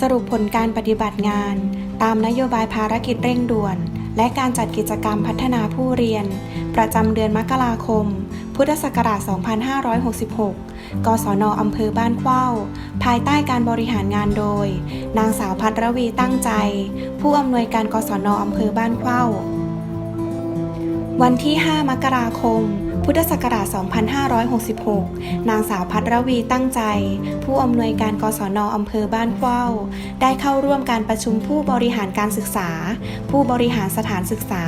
สรุปผลการปฏิบัติงาน ตามนโยบายภารกิจเร่งด่วน และการจัดกิจกรรมพัฒนาผู้เรียน ประจำเดือนมกราคม พุทธศักราช 2566 กศนอำเภอบ้านเข้า ภายใต้การบริหารงานโดย นางสาวพัทรวีตั้งใจ ผู้อำนวยการกศนอำเภอบ้านเข้า วันที่ 5 มกราคม พุทธศักราช 2566 นางสาวพัทรวีตั้งใจ ผู้อำนวยการกศนอำเภอบ้านเข้า ได้เข้าร่วมการประชุมผู้บริหารการศึกษา ผู้บริหารสถานศึกษา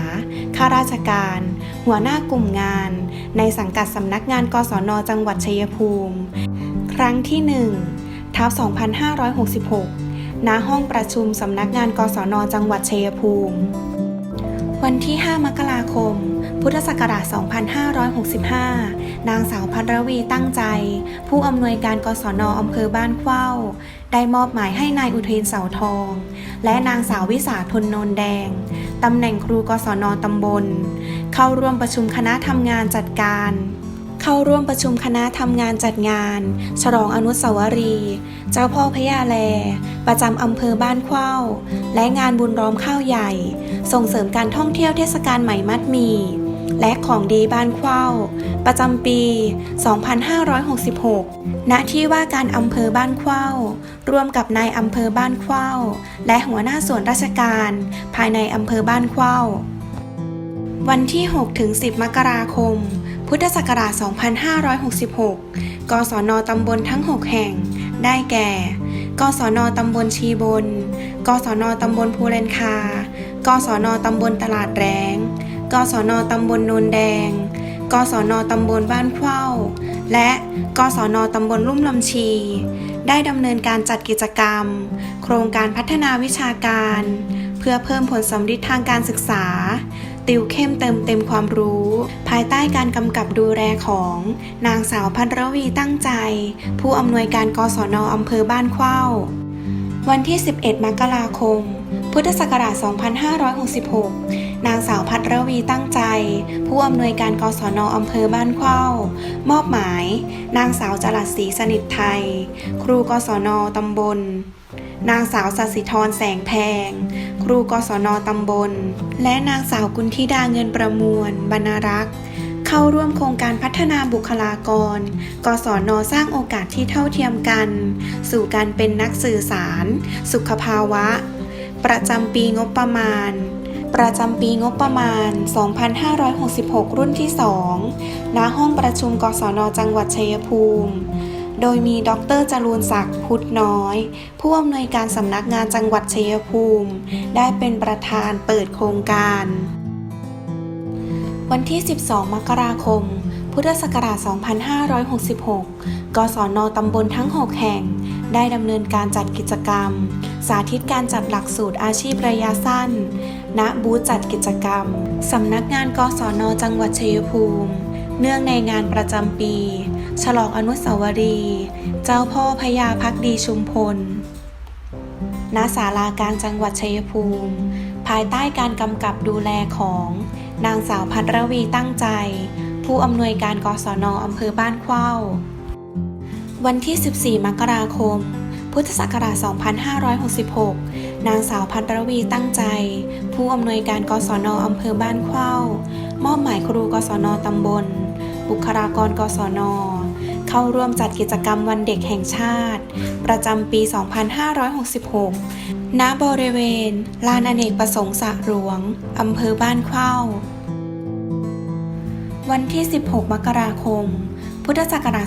ข้าราชการ หัวหน้ากลุ่มงาน ในสังกัดสำนักงานกศนจังหวัดชัยภูมิ ครั้งที่ 1ท้าว2566 ณ ห้องประชุมสำนักงานกศนจังหวัดชัยภูมิ วันที่ 5 มกราคม พุทธศักราช 2565 นางสาวพัทรวีตั้งใจ ผู้อำนวยการกศนอำเภอบ้านเข้า ได้มอบหมายให้นายอุเทนเสาทอง และนางสาววิสาทนนนแดง ตำแหน่งครูกศนตำบล เข้าร่วมประชุมคณะทำงานจัดการเข้าร่วมประชุมคณะทำงานจัดงาน ฉลองอนุสาวรีย์เจ้าพ่อพญาแล ประจำอำเภอบ้านเข้า และงานบุญร้อมข้าวใหญ่ ส่งเสริมการท่องเที่ยวเทศกาลใหม่มัดมี และของดีบ้านเข้าประจำปี 2566 ณ ที่ว่าการอำเภอบ้านเข้าร่วมกับนายอำเภอบ้านเข้าและหัวหน้าส่วนราชการ ภายในอำเภอบ้านเข้าวันที่ 6 ถึง 10 มกราคม พุทธศักราช 2566 กศนตำบลทั้ง 6 แห่ง ได้แก่ กศนตำบลชีบน กศนตำบลภูเรนคา กศนตำบลตลาดแรง กศนตำบลโนนแดง กศนตำบลบ้านเข้า และกศนตำบลลุ่มลำชี ได้ดำเนินการจัดกิจกรรม โครงการพัฒนาวิชาการ เพื่อเพิ่มผลสำฤทธิ์ทางการศึกษา ติวเข้มเติมเต็มความรู้ ภายใต้การกำกับดูแลของ นางสาวพัทรวีตั้งใจ ผู้อำนวยการกศนอำเภอบ้านเข้า วันที่ 11 มกราคม พุทธศักราช 2566 นางสาวพัทรวีตั้งใจ ผู้อำนวยการกศนอำเภอบ้านเข้ามอบหมาย นางสาวจรัสศรีสนิทไทย ครูกศนตำบล นางสาวสัสิธรแสงแพง ครูกศนตำบล และนางสาวกุณธิดาเงินประมวล บรรณรักษ์เข้าร่วมโครงการพัฒนาบุคลากร กศนสร้างโอกาสที่เท่าเทียมกัน สู่การเป็นนักสื่อสาร สุขภาวะ ประจำปีงบประมาณ ประจำปีงบประมาณ 2566 รุ่นที่ 2 ณ ห้องประชุมกศน จังหวัดชัยภูมิ โดยมีดรจรูนศักดิ์พุทธน้อย ผู้อำนวยการสำนักงานจังหวัดชัยภูมิ ได้เป็นประธานเปิดโครงการ วันที่ 12 มกราคม พุทธศักราช 2566 กศน ตำบลทั้ง 6 แห่ง ได้ดำเนินการจัดกิจกรรม สาธิตการจัดหลักสูตรอาชีพระยะสั้น ณ บูธจัดกิจกรรม สำนักงานกศนจังหวัดชัยภูมิ เนื่องในงานประจำปี ฉลองอนุสาวรีย์ เจ้าพ่อพญาพักดีชุมพล ณ ศาลากลางจังหวัดชัยภูมิ ภายใต้การกำกับดูแลของ นางสาวพัทรวีตั้งใจ ผู้อำนวยการกศนอำเภอบ้านเข้า วันที่ 14 มกราคม พุทธศักราช 2566 นางสาวพัทรวีตั้งใจ ผู้อำนวยการกศนอำเภอบ้านเข้ามอบหมายครูกศนตำบล บุคลากรกศน เข้าร่วมจัดกิจกรรมวันเด็กแห่งชาติ ประจำปี 2566 ณ บริเวณ ลานอเนกประสงค์สระหลวง อำเภอบ้านเข้า วันที่ 16 มกราคม พุทธศักราช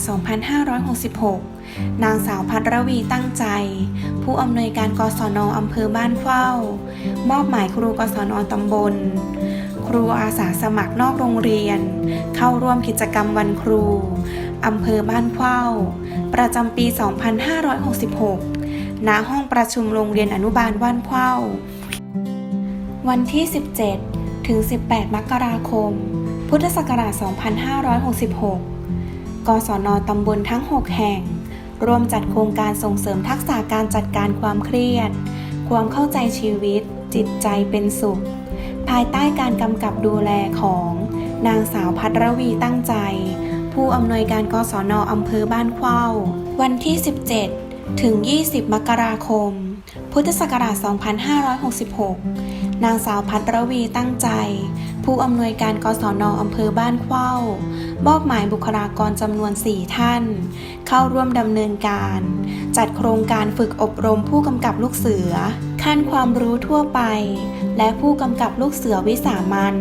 2566 นางสาวพัทรวีตั้งใจ ผู้อำนวยการกศนอำเภอบ้านเข้ามอบหมายครูกศนตำบล ครูอาสาสมัครนอกโรงเรียน เข้าร่วมกิจกรรมวันครูอำเภอบ้านเข้าประจำปี 2566 ณ ห้องประชุมโรงเรียนอนุบาลบ้านเข้าวันที่ 17 ถึง 18 มกราคม พุทธศักราช 2566 กศนตำบลทั้ง 6 แห่ง ร่วมจัดโครงการส่งเสริมทักษะการจัดการความเครียด ความเข้าใจชีวิต จิตใจเป็นสุข ภายใต้การกำกับดูแลของ นางสาวพัทรวีตั้งใจ ผู้อำนวยการกศนอำเภอบ้านเข้า วันที่ 17 ถึง 20 มกราคม พุทธศักราช 2566 นางสาวพัทรวีตั้งใจ ผู้อำนวยการกศนอำเภอบ้านเข้า มอบหมายบุคลากรจำนวน 4 ท่าน เข้าร่วมดำเนินการ จัดโครงการฝึกอบรมผู้กำกับลูกเสือ ขั้นความรู้ทั่วไป และผู้กำกับลูกเสือวิสามัน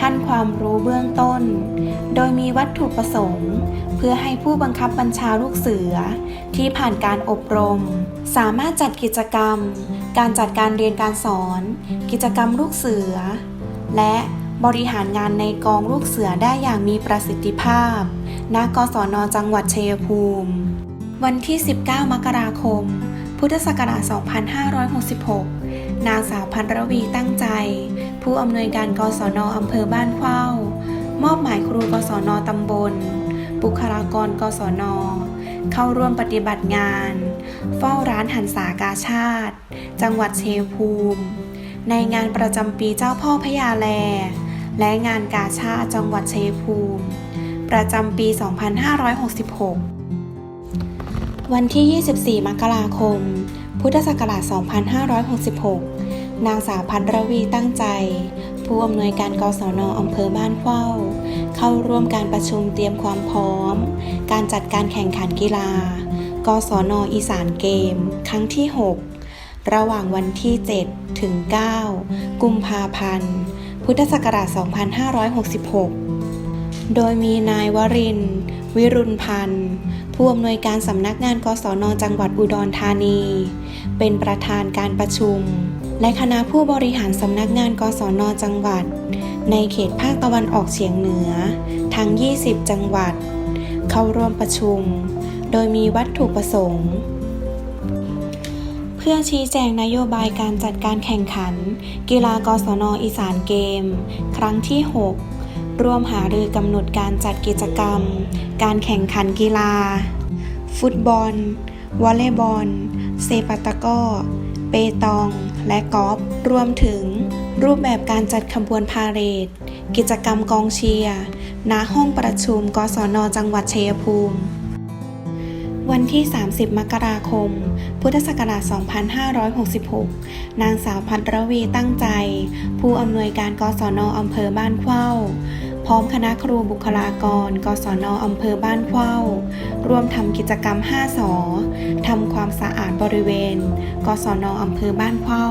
ขั้นความรู้เบื้องต้น โดยมีวัตถุประสงค์ เพื่อให้ผู้บังคับบัญชาลูกเสือ ที่ผ่านการอบรม สามารถจัดกิจกรรม การจัดการเรียนการสอน กิจกรรมลูกเสือ และ บริหารงานในกองลูกเสือได้อย่างมีประสิทธิภาพ ณ กศน จังหวัดชัยภูมิ วันที่ 19 มกราคม พุทธศักราช 2566 นางสาวพันรวีตั้งใจ ผู้อำนวยการกศนอำเภอบ้านเข้ามอบหมายครูกศนตำบล บุคลากรกศน เข้าร่วมปฏิบัติงาน เฝ้าร้านหันษากาชาติ จังหวัดเชยภูมิ ในงานประจำปีเจ้าพ่อพญาแล และงานกาชาจังหวัดชัยภูมิ ประจำปี 2566 วันที่ 24 มกราคม พุทธศักราช 2566 นางสาวพันรวีตั้งใจ ผู้อำนวยการกศนอำเภอบ้านเข้า เข้าร่วมการประชุมเตรียมความพร้อม การจัดการแข่งขันกีฬา กศนอีสานเกม ครั้งที่ 6 ระหว่างวันที่ 7 ถึง 9 กุมภาพันธ์ พุทธศักราช 2566 โดยมีนายวรินทร์วิรุณพันธ์ ผู้อำนวยการสำนักงานกศนจังหวัดอุดรธานี เป็นประธานการประชุม และคณะผู้บริหารสำนักงานกศนจังหวัด ในเขตภาคตะวันออกเฉียงเหนือ ทั้ง 20 จังหวัด เข้าร่วมประชุม โดยมีวัตถุประสงค์ เพื่อชี้แจงนโยบายการจัดการแข่งขัน กีฬากศนอีสานเกม ครั้งที่ 6 ร่วมหารือกำหนดการจัดกิจกรรม การแข่งขันกีฬา ฟุตบอล วอลเลย์บอล เซปัตะก้อ เปตอง และกอล์ฟรวมถึง รูปแบบการจัดขบวนพาเหรด กิจกรรมกองเชียร์ณห้องประชุม กศนจังหวัดชัยภูมิ วันที่ 30 มกราคม พุทธศักราช 2566 นางสาวพัทรวีตั้งใจ ผู้อำนวยการกศนอำเภอบ้านเข้า พร้อมคณะครูบุคลากร กศนอำเภอบ้านเข้า ร่วมทำกิจกรรม 5สอทำความสะอาดบริเวณ กศนอำเภอบ้านเข้า